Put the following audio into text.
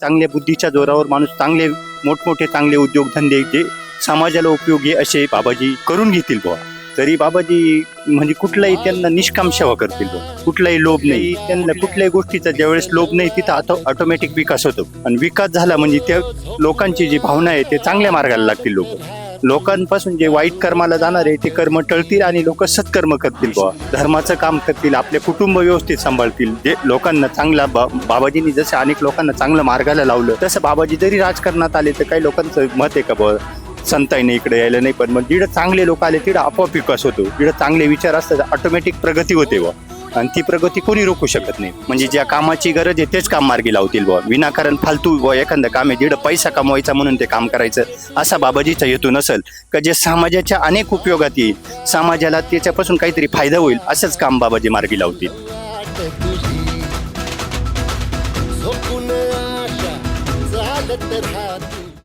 चांगल्या बुद्धीच्या जोरावर माणूस चांगले मोठमोठे चांगले उद्योगधंदे जे समाजाला उपयोगी असे बाबाजी करून घेतील बुवा. तरी बाबाजी म्हणजे कुठलाही त्यांना निष्काम सेवा करतील कुठलाही लोभ नाही. त्यांना कुठल्याही गोष्टीचा ज्यावेळेस लोभ नाही तिथं ऑटोमॅटिक विकास होतो. आणि विकास झाला म्हणजे त्या लोकांची जी भावना आहे ते चांगल्या मार्गाला लागतील लोक. लोकांपासून जे वाईट कर्माला जाणार आहे ते कर्म टळतील आणि लोक सत्कर्म करतील बुवा. धर्माचं काम करतील आपले कुटुंब व्यवस्थित सांभाळतील. जे लोकांना चांगला बा- बाबाजींनी जसं अनेक लोकांना चांगलं मार्गाला लावलं तसं बाबाजी जरी राजकारणात आले तर काही लोकांचं मत आहे का बुवा? संताईने इकडे यायला नाही पण मग जिकडे चांगले लोक आले तिकडे आपोआप विकास होतो. जिकडे चांगले विचार असतात ऑटोमॅटिक प्रगती होते बुवा. आणि ती प्रगती कोणी रोखू शकत नाही. म्हणजे ज्या कामाची गरज आहे तेच काम मार्गी लावतील बुवा. विनाकारण फालतू बुवा एखादं काम आहे दीड पैसा कमवायचा म्हणून ते काम करायचं असा बाबाजीचा हेतू नसेल का जे समाजाच्या अनेक उपयोगात येईल समाजाला त्याच्यापासून काहीतरी फायदा होईल असंच काम बाबाजी मार्गी लावतील. वाट